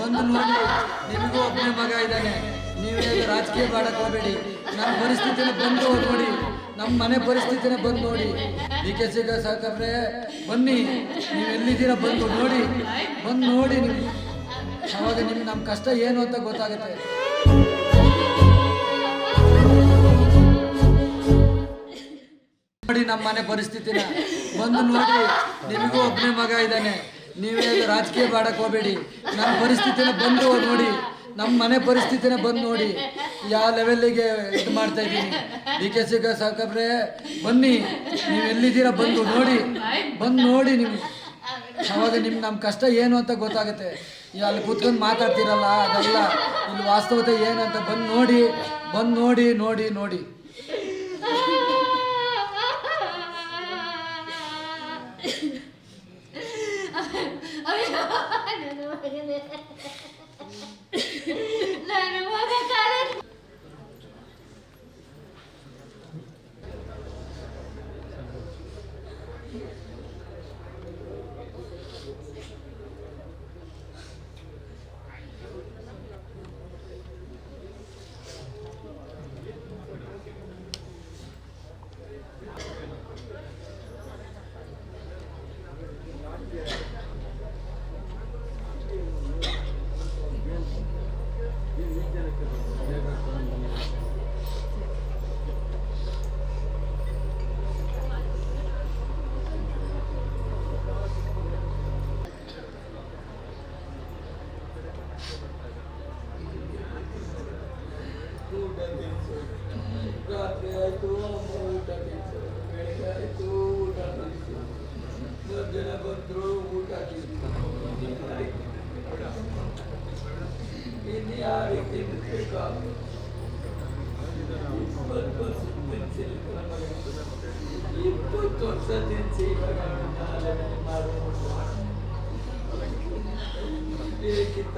ಬಂದು ನೋಡಿ ನಿಮಗೂ ಒಬ್ಬನೇ ಮಗ ಇದ್ದಾನೆ. ನೀವೇ ರಾಜಕೀಯ ಮಾಡಕ್ ಹೋಗ್ಬೇಡಿ ನಮ್ಮ ಪರಿಸ್ಥಿತಿನ ಬಂದು ನೋಡಿ. ನಮ್ಮ ಮನೆ ಪರಿಸ್ಥಿತಿನ ಬಂದು ನೋಡಿ. ಡಿ ಕೆ ಸಿ ಸಾಕಬ್ರೆ ಬನ್ನಿ. ನೀವು ಎಲ್ಲಿದ್ದೀರಾ ಬಂದು ನೋಡಿ. ಬಂದು ನೋಡಿ ನೀವು. ಅವಾಗ ನಿಮ್ಗೆ ನಮ್ಮ ಕಷ್ಟ ಏನು ಅಂತ ಗೊತ್ತಾಗುತ್ತೆ. ನೋಡಿ ನಮ್ಮ ಮನೆ ಪರಿಸ್ಥಿತಿನ. ಬಂದು ನೋಡಿ. ನಿಮಗೂ ಒಬ್ಬನೇ ಮಗ ಇದ್ದಾನೆ. ನೀವೇ ರಾಜಕೀಯ ಮಾಡಕ್ ಹೋಗಬೇಡಿ. ನಮ್ಮ ಪರಿಸ್ಥಿತಿನ ಬಂದು ನೋಡಿ. ನಮ್ಮ ಮನೆ ಪರಿಸ್ಥಿತಿನ ಬಂದು ನೋಡಿ. ಯಾವ ಲೆವೆಲ್ಲಿಗೆ ಇದು ಮಾಡ್ತಾ ಇದ್ದೀನಿ. ಡಿ ಕೆ ಸಿ ಸಾಕಬ್ರೆ ಬನ್ನಿ. ನೀವು ಎಲ್ಲಿದ್ದೀರಾ ಬಂದು ನೋಡಿ. ಬಂದು ನೋಡಿ ನಿಮ್ಗೆ ಅವಾಗ ನಿಮ್ಗೆ ನಮ್ಮ ಕಷ್ಟ ಏನು ಅಂತ ಗೊತ್ತಾಗುತ್ತೆ. ಅಲ್ಲಿ ಕೂತ್ಕೊಂಡು ಮಾತಾಡ್ತೀರಲ್ಲ, ಅದೆಲ್ಲ. ಇಲ್ಲಿ ವಾಸ್ತವತೆ ಏನು ಅಂತ ಬಂದು ನೋಡಿ. ಬಂದು ನೋಡಿ ನೋಡಿ ನೋಡಿ. Aynen öyle. Hmm. ರಾತ್ರಿ ಆಯ್ತು ಊಟ ತಿನ್ಸು ಬೆಳಿಗ್ಗೆ ಆಯ್ತು ಊಟ ತಿನ್ಸು ಮೂರು ಜನ ಬಂದ್ರು ಊಟ ತಿನ್ಸು ಇನ್ನು ಯಾರಿಗೆ ತಿನ್ಬೇಕು ಇಪ್ಪತ್ತು ವರ್ಷ ತಿನ್ಸಿಲ್ಲ ಇಪ್ಪತ್ತು ವರ್ಷ ತಿನ್ಸಿ ಇವಾಗ ನಾಳೆ ಮಾಡ್ಬಿಟ್ಟು ಬೇಕಿತ್ತ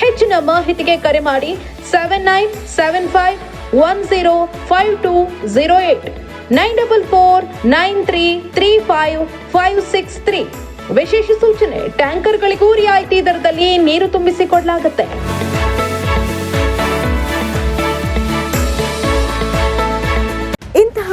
ಹೆಚ್ಚಿನ ಮಾಹಿತಿಗೆ ಕರೆ ಮಾಡಿ seven nine seven five one zero five two zero eight nine double four nine three three five five six three ವಿಶೇಷ ಸೂಚನೆ, ಟ್ಯಾಂಕರ್ಗಳಿಗೂ ರಿಯಾಯಿತಿ ದರದಲ್ಲಿ ನೀರು ತುಂಬಿಸಿಕೊಡಲಾಗುತ್ತೆ.